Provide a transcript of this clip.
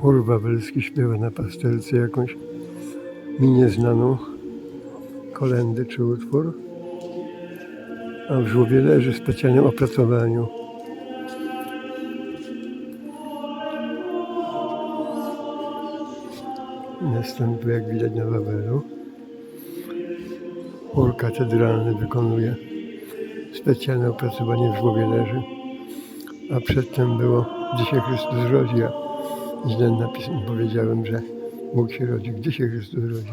Chór wawelski śpiewa na pasterce jakąś mi nieznaną kolendę czy utwór, a w żłobie leży w specjalnym opracowaniu. Następuje, jak widać na Wawelu. Chór katedralny wykonuje specjalne opracowanie w żłobie leży, a przedtem było Gdzie się Chrystus rodzi, a źle napis- powiedziałem, że Bóg się rodzi. Gdzie się Chrystus rodzi?